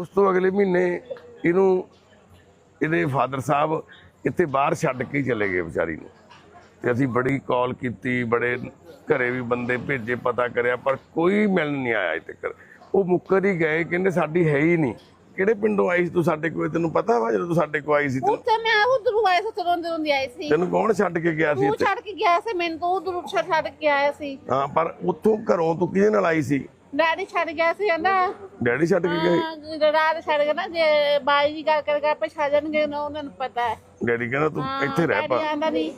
ਉਸ ਤੋਂ ਅਗਲੇ ਮਹੀਨੇ ਇਹਨੂੰ ਇਹਦੇ ਫਾਦਰ ਸਾਹਿਬ ਇੱਥੇ ਬਾਹਰ ਛੱਡ ਕੇ ਚਲੇ ਗਏ ਵਿਚਾਰੀ ਨੂੰ। ਤੇ ਅਸੀਂ ਬੜੀ ਕਾਲ ਕੀਤੀ ਬੜੇ ਘਰੇ ਵੀ ਬੰਦੇ ਭੇਜੇ ਪਤਾ ਕਰਿਆ ਪਰ ਕੋਈ ਮਿਲਣ ਨਹੀਂ ਆਇਆ ਅਜੇ ਤੱਕ। ਉਹ ਮੁੱਕਰ ਹੀ ਗਏ ਕਹਿੰਦੇ ਸਾਡੀ ਹੈ ਹੀ ਨਹੀਂ। ਕਿਹੜੇ ਪਿੰਡੋਂ ਆਈ ਸੀ ਤੂੰ ਸਾਡੇ ਕੋਲ? ਤੈਨੂੰ ਪਤਾ ਵਾ ਜਦੋਂ ਤੂੰ ਸਾਡੇ ਕੋਲ ਆਈ ਸੀ ਤੈਨੂੰ? ਉੱਥੇ ਮੈਂ ਉਧਰੋਂ ਆਇਆ ਸੀ ਤੁਰੰਦ ਰੋਂਦੀ ਆਈ ਸੀ। ਤੈਨੂੰ ਕੌਣ ਛੱਡ ਕੇ ਗਿਆ ਸੀ ਤੂੰ ਇੱਥੇ? ਛੱਡ ਕੇ ਗਿਆ ਸੀ ਮੈਨੂੰ ਤਾਂ ਉਧਰੋਂ ਛੱਡ ਕੇ ਆਇਆ ਸੀ। ਹਾਂ ਪਰ ਉੱਥੋਂ ਘਰੋਂ ਤੂੰ ਕਿਹਦੇ ਨਾਲ ਆਈ ਸੀ? ਡੈਡੀ ਛੱਡ ਗਿਆ ਸੀ ਕਹਿੰਦਾ ਡੈਡੀ ਛੱਡ ਕੇ ਗਏ? ਰਾਤ ਛੱਡ ਗਿਆ ਨਾ ਜੇ ਬਾਈ ਜੀ ਗੱਲ ਕਰਕੇ ਆਪੇ ਛੱਡ ਜਾਣਗੇ ਨਾ ਉਹਨਾਂ ਨੂੰ ਪਤਾ ਹੈ। ਡੈਡੀ ਕਹਿੰਦਾ ਤੂੰ ਇੱਥੇ ਰਹਿ ਪਾ। ਆਂਦਾ ਨਹੀਂ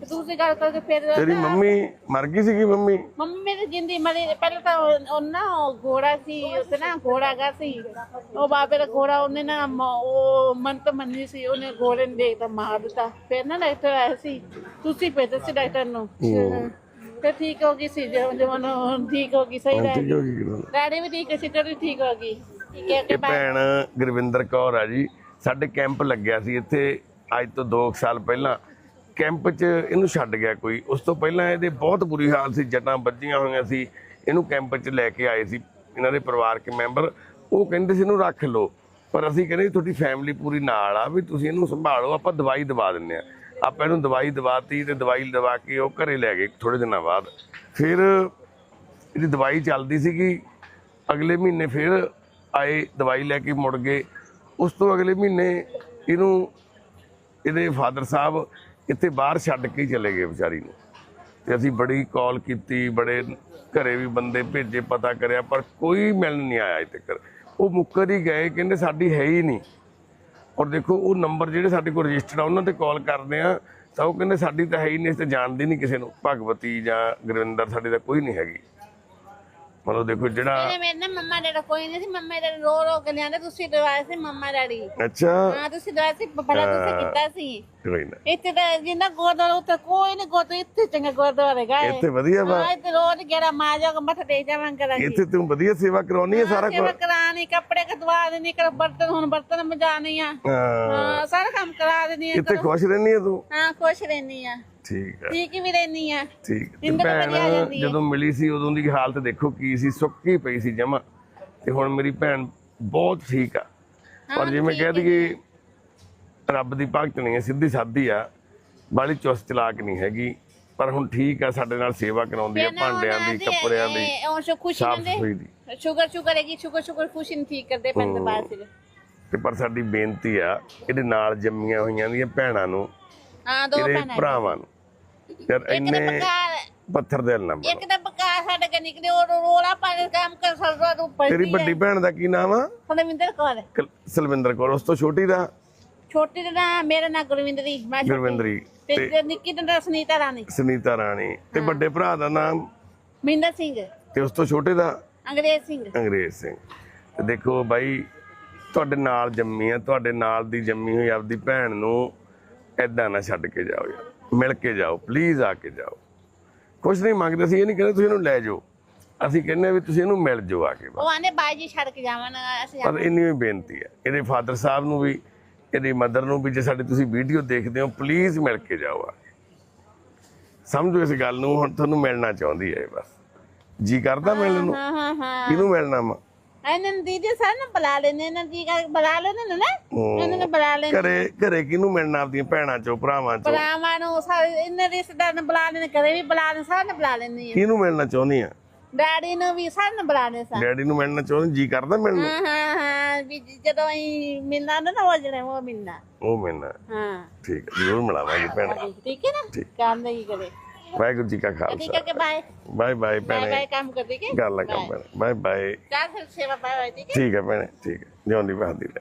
ਤੇ ਤੁਸੀਂ ਗੱਲ ਕਰਕੇ ਫਿਰ ਤੇਰੀ ਮੰਮੀ ਮਰ ਗਈ ਸੀਗੀ ਮੰਮੀ? ਮੰਮੀ ਮੇਰੀ ਜਿੰਦੀ ਮਰੀ ਪਹਿਲਾਂ ਤਾਂ ਉਹ ਨਾ ਘੋੜਾ ਸੀ ਉੱਥੇ ਨਾ ਘੋੜਾ ਗਾ ਸੀ। ਉਹ ਬਾਬੇ ਦਾ ਘੋੜਾ ਉਹਨੇ ਨਾ ਉਹ ਮੰਤ ਮੰਨੀ ਸੀ ਉਹਨੇ ਘੋੜੇ ਨੂੰ ਦੇਖ ਤਾਂ ਮਾਰ ਦਿੱਤਾ। ਫਿਰ ਨਾ ਡਾਕਟਰ ਆਇਆ ਸੀ। ਤੁਸੀਂ ਭੇਜੇ ਸੀ ਡਾਕਟਰ ਨੂੰ। ਤੇ ਠੀਕ ਹੋ ਗਈ ਸੀ ਜਦੋਂ ਜਦੋਂ ਠੀਕ ਹੋ ਗਈ ਸਹੀ ਰਹਿ ਠੀਕ ਹੋ ਗਈ ਕਿਦੋਂ ਡੈਡੀ ਵੀ ਠੀਕ ਸੀ ਤੇ ਵੀ ਠੀਕ ਹੋ ਗਈ। ਹੈ ਕਿ ਇਹ ਭੈਣ ਗੁਰਵਿੰਦਰ ਕੌਰ ਆ ਜੀ। ਸਾਡੇ ਕੈਂਪ ਲੱਗਿਆ ਸੀ ਇੱਥੇ ਅੱਜ ਤੋਂ 2 ਸਾਲ ਪਹਿਲਾਂ। ਕੈਂਪ 'ਚ ਇਹਨੂੰ ਛੱਡ ਗਿਆ ਕੋਈ। ਉਸ ਤੋਂ ਪਹਿਲਾਂ ਇਹਦੇ ਬਹੁਤ ਬੁਰੀ ਹਾਲਤ ਸੀ ਜੱਟਾਂ ਵੱਜੀਆਂ ਹੋਈਆਂ ਸੀ। ਇਹਨੂੰ ਕੈਂਪ 'ਚ ਲੈ ਕੇ ਆਏ ਸੀ ਇਹਨਾਂ ਦੇ ਪਰਿਵਾਰਕ ਮੈਂਬਰ। ਉਹ ਕਹਿੰਦੇ ਸੀ ਇਹਨੂੰ ਰੱਖ ਲਓ। ਪਰ ਅਸੀਂ ਕਹਿੰਦੇ ਤੁਹਾਡੀ ਫੈਮਿਲੀ ਪੂਰੀ ਨਾਲ ਆ ਵੀ ਤੁਸੀਂ ਇਹਨੂੰ ਸੰਭਾਲੋ ਆਪਾਂ ਦਵਾਈ ਦਵਾ ਦਿੰਨੇ ਆ ਆਪਾਂ ਇਹਨੂੰ ਦਵਾਈ ਦਵਾਤੀ ਤੇ ਦਵਾਈ ਦਵਾ ਕੇ ਉਹ ਘਰੇ ਲੈ ਗਏ ਥੋੜੇ ਦਿਨਾਂ ਬਾਅਦ। ਫਿਰ ਇਹਦੀ ਦਵਾਈ ਚੱਲਦੀ ਸੀਗੀ। ਅਗਲੇ ਮਹੀਨੇ ਫਿਰ ਆਏ ਦਵਾਈ ਲੈ ਕੇ ਮੁੜ ਗਏ। ਉਸ ਤੋਂ ਅਗਲੇ ਮਹੀਨੇ ਇਹਨੂੰ ਇਹਦੇ ਫਾਦਰ ਸਾਹਿਬ ਇੱਥੇ ਬਾਹਰ ਛੱਡ ਕੇ ਚਲੇ ਗਏ ਵਿਚਾਰੀ ਨੂੰ। ਤੇ ਅਸੀਂ ਬੜੀ ਕਾਲ ਕੀਤੀ, ਬੜੇ ਘਰੇ ਵੀ ਬੰਦੇ ਭੇਜੇ, ਪਤਾ ਕਰਿਆ, ਪਰ ਕੋਈ ਮਿਲਣ ਨਹੀਂ ਆਇਆ ਅਜੇ ਤੱਕ ਉਹ ਮੁੱਕਰ ਹੀ ਗਏ, ਕਹਿੰਦੇ ਸਾਡੀ ਹੈ ਹੀ ਨਹੀਂ। ਔਰ ਦੇਖੋ, ਉਹ ਨੰਬਰ ਜਿਹੜੇ ਸਾਡੇ ਕੋਲ ਰਜਿਸਟਰਡ ਆ, ਉਹਨਾਂ ਤੇ ਕਾਲ ਕਰਦੇ ਆ, ਤਾਂ ਉਹ ਕਹਿੰਦੇ ਸਾਡੀ ਤਾਂ ਹੈ ਹੀ ਨਹੀਂ ਇਸ 'ਤੇ ਜਾਣਦੇ ਨਹੀਂ ਕਿਸੇ ਨੂੰ। ਭਗਵਤੀ ਜਾਂ ਗੁਰਵਿੰਦਰ, ਸਾਡੀ ਤਾਂ ਕੋਈ ਨਹੀਂ ਹੈਗੀ। ਮਤਲਬ ਦੇਖੋ ਜਿਹੜਾ ਇਹਨੇ ਮੇਰੇ ਨਾਲ ਮੰਮਾ ਡੈਡਾ ਕੋਈ ਨਹੀਂ ਸੀ ਮੰਮਾ ਡੈਡੀ ਰੋ ਰੋ ਕੇ ਲਿਆਂਦੇ ਤੁਸੀਂ ਦਵਾਇਆ ਸੀ ਮੰਮਾ ਡੈਡੀ। ਅੱਛਾ। ਹਾਂ ਤੁਸੀਂ ਦਵਾਇਆ ਸੀ ਬੜਾ ਤੁਸੀਂ ਕੀਤਾ ਸੀ। ਕੋਈ ਨਾ। ਇੱਥੇ ਤਾਂ ਜਿੰਨਾ ਗੁਰਦੁਆਰਾ ਉੱਤੇ ਕੋਈ ਨਹੀਂ ਗੁਰਦੁਆਰਾ ਇੱਥੇ ਚੰਗਾ ਗੁਰਦੁਆਰਾ ਗਏ। ਇੱਥੇ ਵਧੀਆ ਵਾ। ਹਾਂ ਇੱਥੇ ਰੋਜ਼ ਗੇੜਾ ਮਾਰ ਜਾ ਕੇ ਮੱਥਾ ਟੇਕ ਜਾਵਾਂ ਕਰਾਂਗੇ। ਇੱਥੇ ਤੂੰ ਵਧੀਆ ਸੇਵਾ ਕਰਾਉਣੀ ਹੈ ਸਾਰਾ ਸੇਵਾ ਕੁਝ ਕਰਾਣੀ ਕੱਪੜੇ ਕਦਵਾ ਦੇਣੀ ਕਰ ਬਰਤਨ ਹੁਣ ਬਰਤਨ ਮਜਾਣੀ ਆ। ਹਾਂ। ਸਾਰਾ ਕੰਮ ਕਰਾ ਦੇਣੀ ਆ ਇੱਥੇ ਖੁਸ਼ ਰਹਿਣੀ ਹੈ ਤੂੰ? ਹਾਂ ਖੁਸ਼ ਰਹਿਣੀ ਆ। ਠੀਕ ਹੈ ਠੀਕ ਵੀ ਰਹਿਣੀ ਆ। ਠੀਕ। ਤੇ ਭੈਣ ਵਧੀਆ ਜਾਂਦੀ ਹੈ। ਜਦੋਂ ਮਿਲੀ ਸੀ ਉਦੋਂ ਦੀ ਹਾਲਤ ਦੇਖੋ ਕੀ ਸੀ ਸੁੱਕੀ ਪਈ ਸੀ ਜਮਾ। ਤੇ ਹੁਣ ਮੇਰੀ ਭੈਣ ਬਹੁਤ ਠੀਕ ਆ। ਪਰ ਜਿਵੇਂ ਕਹਿ ਦਈਏ ਰੱਬ ਦੀ ਭਗਤ ਨਹੀਂ ਹੈ ਸਿੱਧੀ ਸਾਦੀ ਆ। ਬਾਲੀ ਚੁਸਤ ਚਲਾਕ ਨਹੀਂ ਹੈਗੀ। ਪਰ ਹੁਣ ਠੀਕ ਆ ਸਾਡੇ ਨਾਲ ਸੇਵਾ ਕਰਾਉਂਦੀ ਆ ਭਾਂਡਿਆਂ ਦੀ ਕੱਪੜਿਆਂ ਦੀ ਉਹ ਸ਼ੋ ਖੁਸ਼ੀ ਸਾਫ਼ ਮੰਦੇ ਸਫ਼ਾਈ ਦੀ। ਸ਼ੂਗਰ ਸ਼ੂਗਰ ਹੈਗੀ ਸ਼ੂਗਰ ਸ਼ੂਗਰ ਖੁਸ਼ੀ ਨੂੰ ਠੀਕ ਕਰਦੇ ਪੈਂਦੇ ਬਾਅਦ ਚ ਤੇ ਪਰ ਸਾਡੀ ਬੇਨਤੀ ਆ ਇਹਦੇ ਨਾਲ ਜੰਮੀਆਂ ਹੋਈਆਂ ਦੀਆਂ ਭੈਣਾਂ ਨੂੰ ਹਾਂ ਦੋ ਇਹਦੇ ਭੈਣਾਂ ਭਰਾਵਾਂ ਨੂੰ। ਯਾਰ ਇੱਕ ਇੰਨੇ ਪੱਥਰ ਦਿਲ ਨਾ ਬਣੋ ਇੱਕ ਤਾਂ ਬਕਾਰ ਸਾਡੇ ਕੇ ਨਿਕਲੇ ਉਹ ਰੋਲਾ ਪਾ ਕੇ ਕੰਮ ਕਰ ਸਕਦਾ ਤੂੰ ਤੇਰੀ ਵੱਡੀ ਭੈਣ ਦਾ ਕੀ ਨਾਮ ਆ? ਕੁਲਵਿੰਦਰ ਕੌਰ। ਕੁਲ- ਸਲਵਿੰਦਰ ਕੌਰ ਉਸ ਤੋਂ ਛੋਟੀ ਦਾ? ਛੋਟੀ ਦਾ ਨਾਂ ਮੇਰਾ ਨਾਂ ਗੁਰਵਿੰਦਰੀ ਮੈਂ ਛੋਟੀ। ਗੁਰਵਿੰਦਰੀ ਤੇ ਨਿੱਕੀ ਦਾ ਨਾਂ ਸੁਨੀਤਾ ਰਾਣੀ। ਸੁਨੀਤਾ ਰਾਣੀ ਤੇ ਵੱਡੇ ਭਰਾ ਦਾ ਨਾਮ? ਮਿੰਦਰ ਸਿੰਘ। ਤੇ ਉਸ ਤੋਂ ਛੋਟੇ ਦਾ? ਅੰਗਰੇਜ਼ ਸਿੰਘ। ਅੰਗਰੇਜ਼ ਸਿੰਘ। ਤੇ ਦੇਖੋ ਬਾਈ ਤੁਹਾਡੇ ਨਾਲ ਜੰਮੀ ਆ ਤੁਹਾਡੇ ਨਾਲ ਦੀ ਜੰਮੀ ਹੋਈ ਆਪਦੀ ਭੈਣ ਨੂੰ ਐਦਾਂ ਨਾ ਛੱਡ ਕੇ ਜਾਓ ਯਾਰ। ਮਿਲ ਕੇ ਜਾਓ ਪਲੀਜ਼ ਆ ਕੇ ਜਾਓ। ਕੁਛ ਨਹੀਂ ਮੰਗਦੇ ਅਸੀਂ ਇਹ ਨਹੀਂ ਕਹਿੰਦੇ ਤੁਸੀਂ ਇਹਨੂੰ ਲੈ ਜਾਓ। ਅਸੀਂ ਕਹਿੰਦੇ ਵੀ ਤੁਸੀਂ ਇਹਨੂੰ ਮਿਲ ਜਾਓ ਆ ਕੇ ਉਹ ਆਨੇ ਬਾਈ ਜੀ ਛੱਡ ਕੇ ਜਾਵਣ ਅਸੀਂ ਪਰ ਇੰਨੀ ਹੀ ਬੇਨਤੀ ਹੈ। ਇਹਦੇ ਫਾਦਰ ਸਾਹਿਬ ਨੂੰ ਵੀ ਇਹਦੀ ਮਦਰ ਨੂੰ ਵੀ ਜੇ ਸਾਡੀ ਤੁਸੀਂ ਵੀਡੀਓ ਦੇਖਦੇ ਹੋ ਪਲੀਜ਼ ਮਿਲ ਕੇ ਜਾਓ ਆ ਕੇ। ਸਮਝੋ ਇਸ ਗੱਲ ਨੂੰ ਹੁਣ ਤੁਹਾਨੂੰ ਮਿਲਣਾ ਚਾਹੁੰਦੀ ਹੈ ਬਸ। ਜੀ ਕਰਦਾ ਮਿਲਣ ਨੂੰ? ਹਾਂ ਹਾਂ ਹਾਂ। ਕਿਹਨੂੰ ਮਿਲਣਾ ਵਾ? ਨੂੰ ਦੀਦੀ ਸਾਰੇ ਨੂੰ ਬੁਲਾ ਲੈਣੇ ਇਹਨਾਂ ਦੀ ਗੱਲ ਬੁਲਾ ਲੈਣੇ ਨੇ ਨਾ। ਇਹਨਾਂ ਨੂੰ ਬੁਲਾ ਲੈਣੇ ਘਰੇ ਘਰੇ ਕਿਹਨੂੰ ਮਿਲਣਾ ਆਪਦੀਆਂ ਭੈਣਾਂ ਚੋਂ ਭਰਾਵਾਂ ਚੋਂ? ਭਰਾਵਾਂ ਨੂੰ ਸਾਰੇ ਇਹਨਾਂ ਰਿਸ਼ਤੇਦਾਰ ਨੂੰ ਬੁਲਾ ਲੈਣੇ ਕਦੇ ਵੀ ਬੁਲਾ ਲੈਣੇ ਸਾਰੇ ਨੂੰ ਬੁਲਾ ਲੈਣੀ ਆ। ਕਿਹਨੂੰ ਮਿਲਣਾ ਚਾਹੁੰਦੀ ਆ? ਡੈਡੀ ਨੂੰ ਵੀ ਸਾਰੇ ਨੂੰ ਬੁਲਾ ਲੈਣੇ ਸਾ ਡੈਡੀ ਨੂੰ ਮਿਲਣਾ ਚਾਹੁੰਦੀ ਜੀ ਕਰਦਾ ਮਿਲਣ ਨੂੰ? ਹਾਂ ਹਾਂ ਹਾਂ ਵੀ ਜ- ਜਦੋਂ ਅਸੀਂ ਮਿਲਣਾ ਨਾ ਉਹ ਜਿਹੜੇ ਉਹ ਮਿਲਣਾ। ਉਹ ਮਿਲਣਾ। ਹਾਂ। ਠੀਕ ਹੈ ਜ਼ਰੂਰ ਮਿਲਾਵਾਂਗੇ ਭੈਣੇ। ਠੀਕ ਹੈ ਨਾ? ਕੰਮ ਨਹੀਂ ਕਰੇ? ਵਾਹਿਗੁਰੂ ਜੀ ਕਾ ਠੀਕ ਖਾਲਸਾ। ਹੈ ਕਿ ਬਾਏ। ਬਾਏ ਬਾਏ ਭੈਣੇ। ਬਾਏ ਕੰਮ ਕਰ ਠੀਕ ਹੈ ਕਰ ਲਾ ਕੰਮ ਭੈਣੇ ਬਾਏ ਬਾਏ। ਚਾਹ ਸੇਵਾ ਬਾਏ ਬਾਏ ਠੀਕ ਹੈ? ਠੀਕ ਹੈ ਭੈਣੇ ਠੀਕ ਹੈ। ਜਿਉਂਦੀ ਬਹਾਦੀ ਲੈ